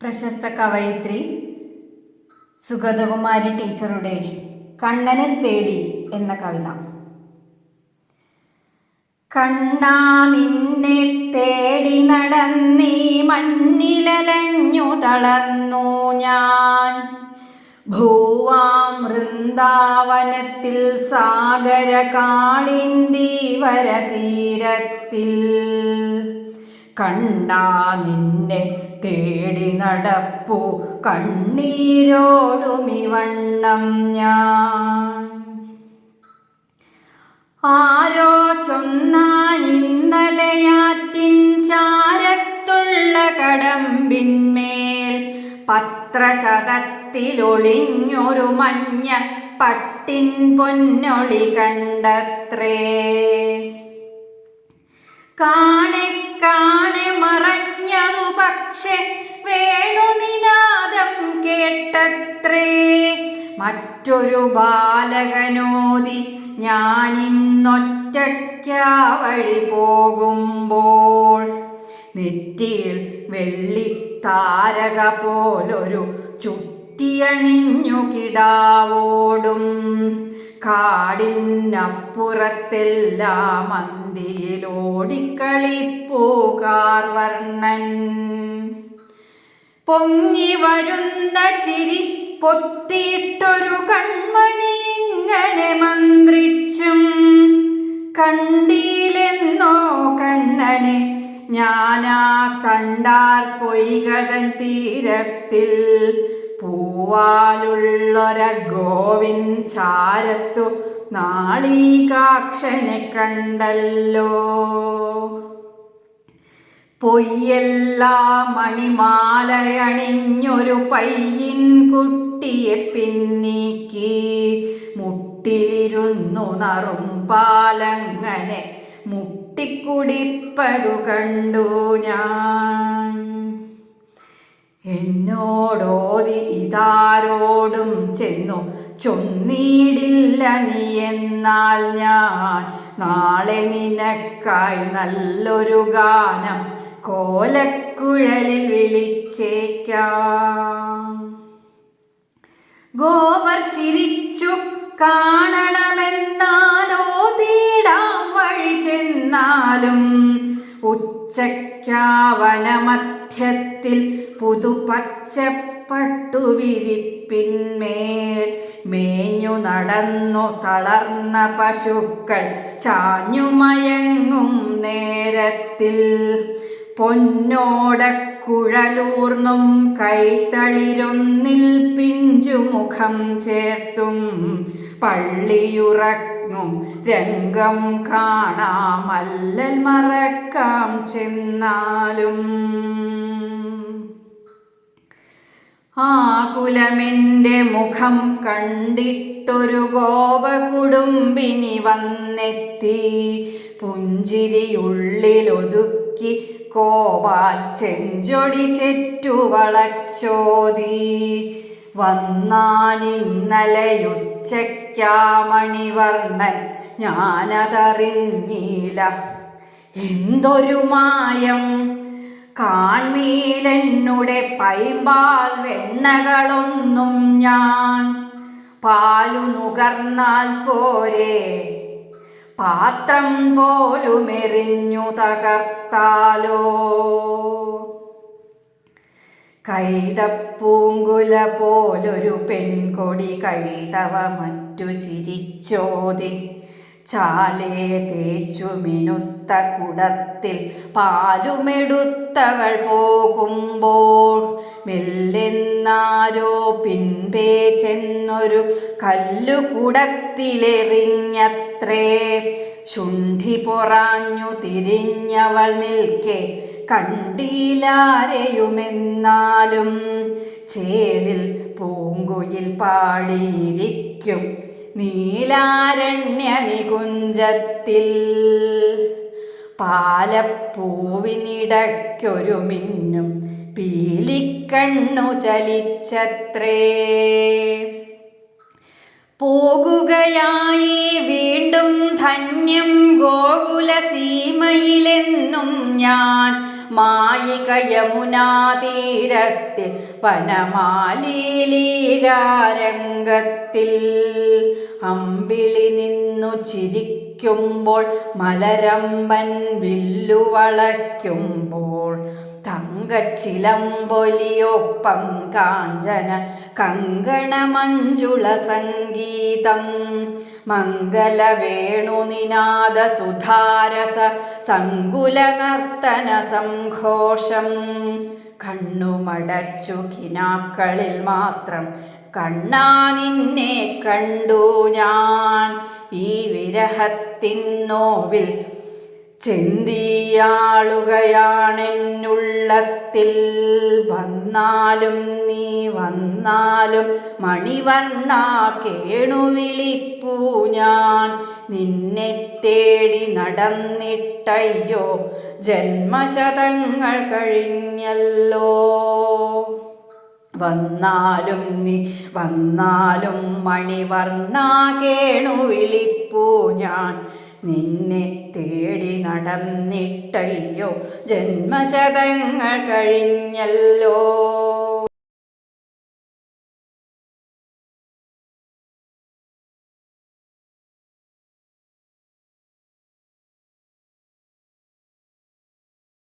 പ്രശസ്ത കവയിത്രി സുഗതകുമാരി ടീച്ചറുടെ കണ്ണനെ തേടി എന്ന കവിത. കണ്ണാ നിന്നെ തേടി നടന്നീ മഞ്ഞിലലഞ്ഞു തളർന്നു ഞാൻ. ഭൂവാം വൃന്ദാവനത്തിൽ സാഗര കാളിന്തി വരതീരത്തിൽ. കണ്ണാ നിന്നെ തേടി നടപ്പു. കണ്ണീരോടുമിവണ്ണം ഞാൻ. ആരോ ചൊന്നാൻ ഇന്നലെയാറ്റിൻ ചാരത്തുള്ള കടമ്പിന്മേൽ പത്രശതത്തിലൊളിഞ്ഞൊരു മഞ്ഞ പട്ടിൻ പൊന്നൊളി കണ്ടത്രേ. കാണെ കാണെ മറഞ്ഞതു പക്ഷെ വേണുനിനാദം കേട്ടത്രേ. മറ്റൊരു ബാലകനോതി ഞാനിന്നൊറ്റയ്ക്കാ വഴി പോകുമ്പോൾ നെറ്റിയിൽ വെള്ളിത്താരക പോലൊരു ചുറ്റിയണിഞ്ഞു കിടാവോടും. കാടിനപ്പുറത്തെല്ലാം മന്തിയിലോടിക്കളിപ്പൂകാർ വർണൻ. പൊങ്ങി വരുന്ന ചിരി പൊത്തിയിട്ടൊരു കൺമണി ഇങ്ങനെ മന്ത്രിച്ചും കണ്ടീലെന്നോ കണ്ണനെ ഞാനാ തണ്ടാർ പൊയ്കതൻ തീരത്തിൽ പൂവാലുള്ളൊര ഗോവിൻ ചാരത്തു നാളീകാക്ഷനെ കണ്ടല്ലോ. പൊയ്യെല്ലാം മണിമാലയണിഞ്ഞൊരു പയ്യൻ കുട്ടിയെ പിന്നീക്കി. മുട്ടിലിരുന്നു നറും പാലങ്ങനെ മുട്ടിക്കുടിപ്പതു കണ്ടു ഞാൻ. എന്നോടോതി ഇതാരോടും ചെന്നു. ചൊന്നീടില്ല നീ എന്നാൽ ഞാൻ. നാളെ നിനക്കായി നല്ലൊരു ഗാനം കോലക്കുഴലിൽ വിളിച്ചേക്കാം. ഗോപർ ചിരിച്ചു കാണണമെന്നാലോ തീടാം വഴി ചെന്നാലും ഉച്ചയ്ക്കാവനമധ്യത്തിൽ പുതുപച്ചപ്പട്ടുവിരിപ്പിന്മേൽ മേഞ്ഞു നടന്നു തളർന്ന പശുക്കൾ ചാഞ്ഞുമയങ്ങും നേരത്തിൽ. പൊന്നോടക്കുഴലൂർന്നും കൈത്തളിരൊന്നിൽ പിഞ്ചുമുഖം ചേർത്തും പള്ളിയുറങ്ങും രംഗം കാണാമല്ലൽ മറക്കാം ചെന്നാലും. ആകുലമെന്റെ മുഖം കണ്ടിട്ടൊരു ഗോപകുടുംബിനി വന്നെത്തി. പുഞ്ചിരിയുള്ളിലൊതുക്കി കോപാൽ ചെഞ്ചൊടി ചെറ്റുവളച്ചോതി. വന്നാനിന്നലയുച്ചയ്ക്കാമണിവർണൻ ഞാനതറിഞ്ഞില്ല എന്തൊരു മായം കാൺമീലെന്നുടെ പൈമ്പാൽ വെണ്ണകളൊന്നും ഞാൻ പാലു നുകർന്നാൽ പോരെ. പാത്രം പോലുമെറിഞ്ഞു തകർത്താലോ. കൈതപ്പൂങ്കുല പോലൊരു പെൺകൊടി കൈതവ മറ്റു ചിരിച്ചോതി. ചാലേ തേച്ചു മിനുത്ത കുടത്തിൽ പാലുമെടുത്തവൾ പോകുമ്പോൾ മെല്ലെന്നാരോ പിൻപേ ചെന്നൊരു കല്ലുകുടത്തിലെറിഞ്ഞത്രേ. ശുണ്ഠി പൊറാഞ്ഞു തിരിഞ്ഞവൾ നിൽക്കെ കണ്ടീലാരെയുമെന്നാലും ചേലിൽ പൂങ്കുയിൽ പാടിയിരിക്കും. നീലാരണ്യ നികുഞ്ചത്തിൽ പാലപ്പൂവിനിടയ്ക്കൊരു മിന്നും പീലിക്കണ്ണു ചലിച്ചത്രേ. പോകുകയായി വീണ്ടും ധന്യം ഗോകുല സീമയിലെന്നും ഞാൻ മായിക യമുനാതീരത്തിൽ വനമാലീലീരാരംഗത്തിൽ അമ്പിളി നിന്നു ചിരിക്കുമ്പോൾ മലരമ്പൻ വില്ലുവളയ്ക്കുമ്പോൾ തങ്കച്ചിലമ്പൊലിയൊപ്പം കാഞ്ചന കങ്കണമഞ്ജുള സംഗീതം മംഗലവേണുനിനാദ സങ്കുലനർത്തന സങ്കുല നർത്തന സംഘോഷം. കണ്ണുമടച്ചു കിനാക്കളിൽ മാത്രം കണ്ണാ നിന്നെ കണ്ടു ഞാൻ. ഈ വിരഹത്തിൻ നോവിൽ ചെന്തിയാളുകയാണെന്നുള്ളത്തിൽ വന്നാലും നീ വന്നാലും മണിവർണ കേണു വിളിപ്പൂ ഞാൻ നിന്നെ തേടി നടന്നിട്ടയ്യോ? ജന്മശതങ്ങൾ കഴിഞ്ഞല്ലോ. വന്നാലും നീ വന്നാലും മണിവർണാകേണു വിളിപ്പൂ ഞാൻ. നിന്നെ തേടി നടന്നിട്ടയ്യോ? ജന്മശതങ്ങൾ കഴിഞ്ഞല്ലോ.